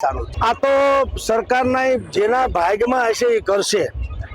આ તો સરકારના જેના ભાગમાં હશે એ કરશે.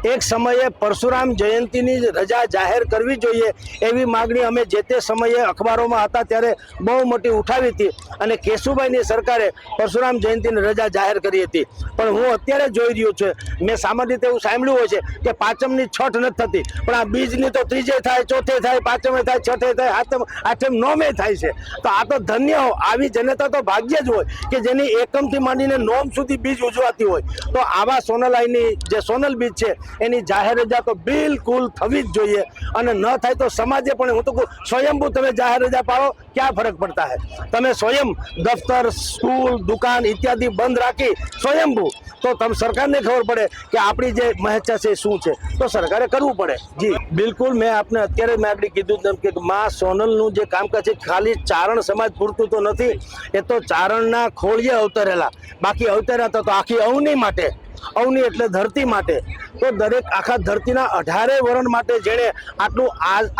એક સમયે પરશુરામ જયંતિની રજા જાહેર કરવી જોઈએ એવી માગણી અમે જે તે સમયે અખબારોમાં હતા ત્યારે બહુ મોટી ઉઠાવી હતી અને કેશુભાઈની સરકારે પરશુરામ જયંતિની રજા જાહેર કરી હતી. પણ હું અત્યારે જોઈ રહ્યો છું, મેં સામાન્ય રીતે એવું સાંભળ્યું હોય છે કે પાંચમની છઠ નથી થતી, પણ આ બીજની તો ત્રીજે થાય, ચોથે થાય, પાંચમે થાય, છઠે થાય આઠમ આઠમ, નોમે થાય છે. તો આ તો ધન્ય આવી જનતા તો ભાગ્ય જ હોય કે જેની એકમથી માંડીને નોમ સુધી બીજ ઉજવાતી હોય. તો આવા સોનલાઈની જે સોનલ બીજ છે એની જાહેર રજા તો બિલકુલ થવી જ જોઈએ. અને ન થાય તો સમાજે પણ હું તો કહું, સ્વયંભૂ તમે જાહેર રજા પાડો, ક્યાં ફરક પડતા હે? તમે સ્વયં દફતર, સ્કૂલ, દુકાન ઇત્યાદિ બંધ રાખી સ્વયંભૂ, તો તમે સરકારને ખબર પડે કે આપણી જે મહેચ્છા છે શું છે? તો સરકારે કરવું પડે. જી. બિલકુલ, મેં આપને અત્યારે મેં આગળ કીધું કે મા સોનલનું જે કામકાજ છે, ખાલી ચારણ સમાજ પૂરતું તો નથી, એ તો ચારણના ખોળીએ અવતરેલા. બાકી અવતર્યા તો આખી અવની માટે. અવની એટલે ધરતી માટે. તો દરેક આખા ધરતીના અઢારે વરણ માટે જેણે આટલું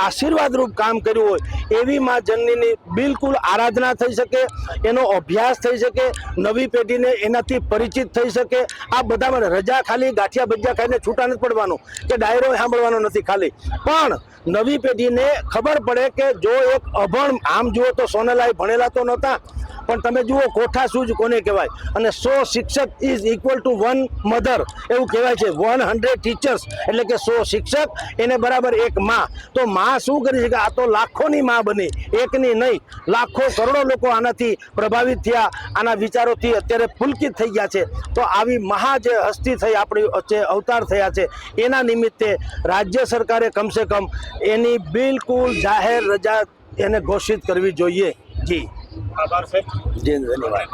આશીર્વાદરૂપ કામ કર્યું હોય, એવી મા જનનીની બિલકુલ આરાધના થઈ શકે, એનો અભ્યાસ થઈ શકે, નવી પેઢીને એનાથી પરિચિત થઈ શકે. આ બધામાં રજા ખાલી, ગાંઠિયા ભજીયા ખાઈને છૂટા નથી પડવાનું, કે ડાયરો સાંભળવાનો નથી ખાલી. પણ નવી પેઢીને ખબર પડે કે જો એક અભણ, આમ જુઓ તો સોનલાઈ ભણેલા તો નહોતા પણ તમે જુઓ, કોઠા સૂજ કોને કહેવાય? અને સો શિક્ષક is equal to one mother એવું કહેવાય છે. વન હંડ્રેડ ટીચર્સ એટલે કે સો શિક્ષક, એને બરાબર એક માં. તો માં શું કરી શકે? આ તો લાખોની માં બની. એકની નહીં. લાખો કરોડો લોકો આનાથી પ્રભાવિત થયા. આના વિચારોથી અત્યારે પુલકિત થઈ ગયા છે. તો આવી મહા જે હસ્તી થઈ આપણી વચ્ચે અવતાર થયા છે, એના નિમિત્તે રાજ્ય સરકારે કમસે કમ એની બિલકુલ જાહેર રજા એને ઘોષિત કરવી જોઈએ. જી. આભાર સાહેબ જી ધન્યવાદ